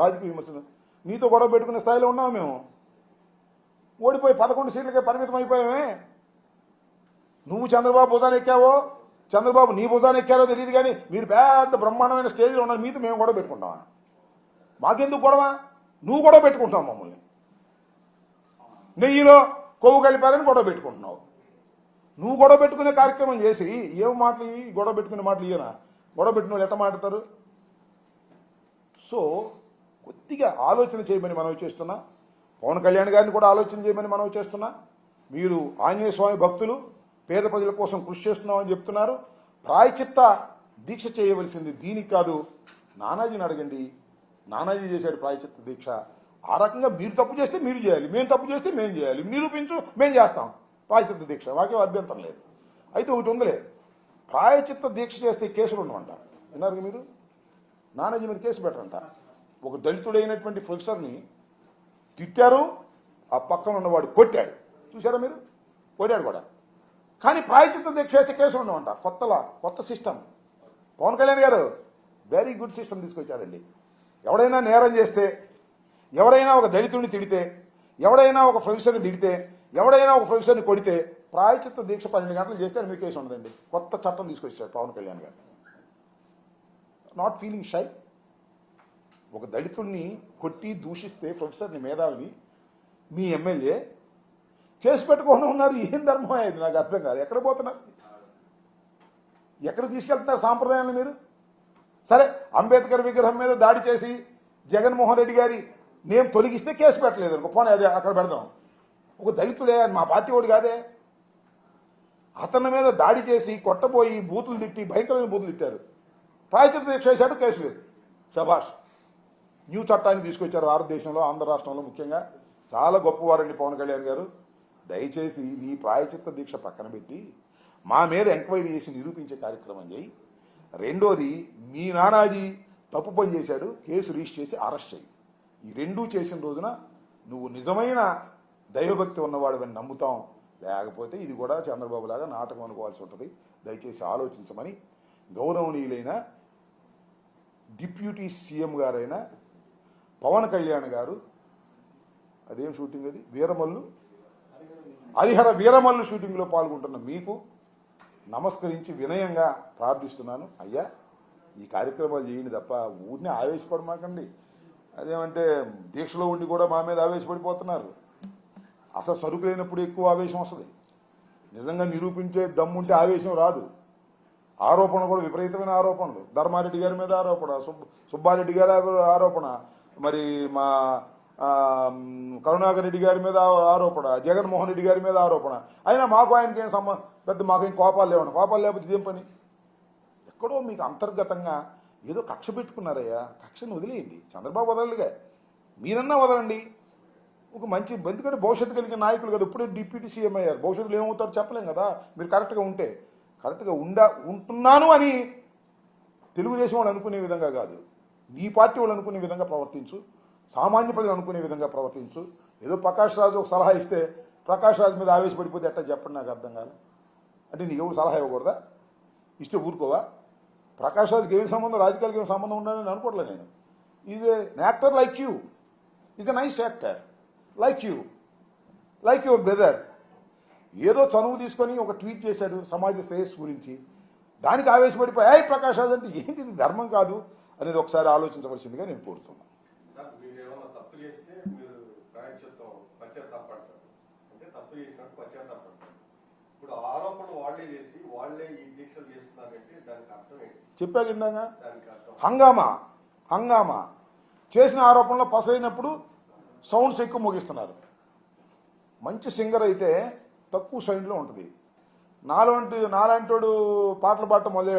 రాజకీయ విమర్శలు. నీతో గొడవ పెట్టుకునే స్థాయిలో ఉన్నాము మేము. ఓడిపోయి పదకొండు సీట్లకే పరిమితం అయిపోయామే. నువ్వు చంద్రబాబు భుజాన్ని ఎక్కావో? చంద్రబాబు నీ భుజాన్ని ఎక్కారో తెలియదు కానీ మీరు పెద్ద బ్రహ్మాండమైన స్టేజ్లో ఉన్నారు. మీతో మేము గొడవ పెట్టుకుంటామా? మాకెందుకు గొడవ? నువ్వు గొడవ పెట్టుకుంటున్నావు మమ్మల్ని. నెయ్యిలో కొవ్వు కలిపారని గొడవ పెట్టుకుంటున్నావు. నువ్వు గొడవ పెట్టుకునే కార్యక్రమం చేసి ఏం మాటలు ఇవి? గొడవ పెట్టుకునే మాటలు ఇయ్యనా? గొడవ పెట్టిన వాళ్ళు ఎట్ట మాట్లాడతారు? సో కొద్దిగా ఆలోచన చేయమని మనం చేస్తున్నా. పవన్ కళ్యాణ్ గారిని కూడా ఆలోచన చేయమని మనం చేస్తున్నా. మీరు ఆంజనేయ స్వామి భక్తులు పేద ప్రజల కోసం కృషి చేస్తున్నామని చెప్తున్నారు. ప్రాయచిత్త దీక్ష చేయవలసింది దీనికి కాదు నానాజీని అడగండి. నానాజీ చేశాడు ప్రాయచిత్త దీక్ష. ఆ రకంగా మీరు తప్పు చేస్తే మీరు చేయాలి మేము తప్పు చేస్తే మేము చేయాలి. నిరూపించు మేము చేస్తాం. ప్రాయచిత్త దీక్ష. వాకే అభ్యంతరం లేదు. అయితే ఒకటి ఉందిలే. ప్రాయచిత్త దీక్ష చేస్తే కేసులు ఉండమంట విన్నారు మీరు? నానాజీ మీద కేసు పెట్టరంట. ఒక దళితుడైనటువంటి ప్రొఫెసర్ని తిట్టారు ఆ పక్కన ఉన్నవాడు కొట్టాడు. చూసారా మీరు? కొట్టాడు కూడా. కానీ ప్రాయచిత్త దీక్ష అయితే కేసులు ఉండవంట. కొత్తలా కొత్త సిస్టమ్. పవన్ కళ్యాణ్ గారు వెరీ గుడ్ సిస్టమ్ తీసుకొచ్చారండి. ఎవడైనా నేరం చేస్తే ఎవరైనా ఒక దళితుడిని తిడితే ఎవడైనా ఒక ప్రొఫెసర్ని తిడితే ఎవడైనా ఒక ప్రొఫెసర్ని కొడితే ప్రాయచిత్త దీక్ష పన్నెండు గంటలు చేస్తే మీకు కేసు ఉండదండి. కొత్త చట్టం తీసుకొచ్చారు పవన్ కళ్యాణ్ గారు. నాట్ ఫీలింగ్ షై ఒక దళితుణ్ణి కొట్టి దూషిస్తే ప్రొఫెసర్ని మేధావిని మీ ఎమ్మెల్యే కేసు పెట్టుకోకుండా ఉన్నారు ఏం ధర్మం అయ్యేది? నాకు అర్థం కాదు. ఎక్కడ పోతున్నారు? ఎక్కడ తీసుకెళ్తున్నారు సాంప్రదాయాన్ని మీరు? సరే అంబేద్కర్ విగ్రహం మీద దాడి చేసి జగన్మోహన్ రెడ్డి గారి నేమ్ తొలగిస్తే కేసు పెట్టలేదు అనుకో. పోనీ అదే అక్కడ పెడదాం. ఒక దళితుడే మా పార్టీ వాడు కాదే. అతని మీద దాడి చేసి కొట్టబోయి బూతులు తిట్టి భయంకరమైన బూతులు తిట్టారు. ప్రాయచిత్త దీక్ష చేశాడు కేసు లేదు. శభాష్. న్యూ చట్టాన్ని తీసుకొచ్చారు భారతదేశంలో ఆంధ్ర రాష్ట్రంలో ముఖ్యంగా. చాలా గొప్పవారండి పవన్ కళ్యాణ్ గారు. దయచేసి నీ ప్రాయచిత్త దీక్ష పక్కన పెట్టి మా మీద ఎంక్వైరీ చేసి నిరూపించే కార్యక్రమం చేయి. రెండోది మీ నానాజీ తప్పు పని చేశాడు కేసు రిజిస్టర్ చేసి అరెస్ట్ చేయి. ఈ రెండూ చేసిన రోజున నువ్వు నిజమైన దైవభక్తి ఉన్నవాడువని నమ్ముతాం. లేకపోతే ఇది కూడా చంద్రబాబు లాగా నాటకం అనుకోవాల్సి ఉంటుంది. దయచేసి ఆలోచించమని గౌరవనీయులైన డిప్యూటీ సీఎం గారైన పవన్ కళ్యాణ్ గారు అదేం షూటింగ్ అది? వీరమల్లు? హరిహర వీరమల్లు షూటింగ్లో పాల్గొంటున్న మీకు నమస్కరించి వినయంగా ప్రార్థిస్తున్నాను. అయ్యా ఈ కార్యక్రమాలు చేయండి తప్ప ఊరిని ఆవేశపడమాకండి. అదేమంటే దీక్షలో ఉండి కూడా మా మీద ఆవేశపడిపోతున్నారు. అసలు సరుకులైనప్పుడు ఎక్కువ ఆవేశం వస్తుంది. నిజంగా నిరూపించే దమ్ముంటే ఆవేశం రాదు. ఆరోపణ కూడా విపరీతమైన ఆరోపణలు. ధర్మారెడ్డి గారి మీద ఆరోపణ సుబ్బారెడ్డి గారి ఆరోపణ. మరి మా కరుణాకర్ రెడ్డి గారి మీద ఆరోపణ జగన్మోహన్ రెడ్డి గారి మీద ఆరోపణ. అయినా మాకు ఆయనకి ఏం సంబంధం పెద్ద మాకు ఏం కోపాలు లేవండి. కోపాలు లేకపోతే ఇదేం పని? ఎక్కడో మీకు అంతర్గతంగా ఏదో కక్ష పెట్టుకున్నారయ్యా. కక్షను వదిలేయండి. చంద్రబాబు వదలడుగా. మీరన్నా వదలండి. ఒక మంచి ఎందుకంటే భవిష్యత్తు కలిగిన నాయకులు కదా. ఇప్పుడే డిప్యూటీ సీఎం అయ్యారు. భవిష్యత్తులో ఏమవుతారో చెప్పలేం కదా. మీరు కరెక్ట్గా ఉంటే కరెక్ట్గా ఉండా ఉంటున్నాను అని తెలుగుదేశం వాళ్ళు అనుకునే విధంగా కాదు. నీ పార్టీ వాళ్ళు అనుకునే విధంగా ప్రవర్తించు సామాన్య ప్రజలు అనుకునే విధంగా ప్రవర్తించు. ఏదో ప్రకాష్ రాజు ఒక సలహా ఇస్తే ప్రకాష్ రాజు మీద ఆవేశపడిపోతే ఎట్టా చెప్పండి నాకు అర్థం కాదు. అంటే నీకు ఎవరు సలహా ఇవ్వకూడదా? ఇస్తే ఊరుకోవా? ప్రకాష్ రాజుకి ఏమి సంబంధం? రాజకీయాలకి ఏమి సంబంధం ఉండాలని అనుకోవట్లేదు నేను. Is a actor like you is a nice actor like you like your brother ఏదో చనువు తీసుకొని ఒక ట్వీట్ చేశాడు సమాజ శ్రేయస్సు గురించి. దానికి ఆవేశపడిపోయి ఐ ప్రకాష్ రాజ్ అంటే ఏంటి ఇది ధర్మం కాదు. అనేది ఒకసారి ఆలోచించవలసిందిగా నేను కోరుతున్నాను. దానికి అర్థం హంగామా? హంగామా? చేసిన ఆరోపణలో పసైనప్పుడు సౌండ్స్ ఎక్కువ ముగిస్తున్నారు. మంచి సింగర్ అయితే తక్కువ సౌండ్లో ఉంటుంది. నాలాంటి నాలాంటోడు పాటలు పాడటం మొదలయ్యాడు.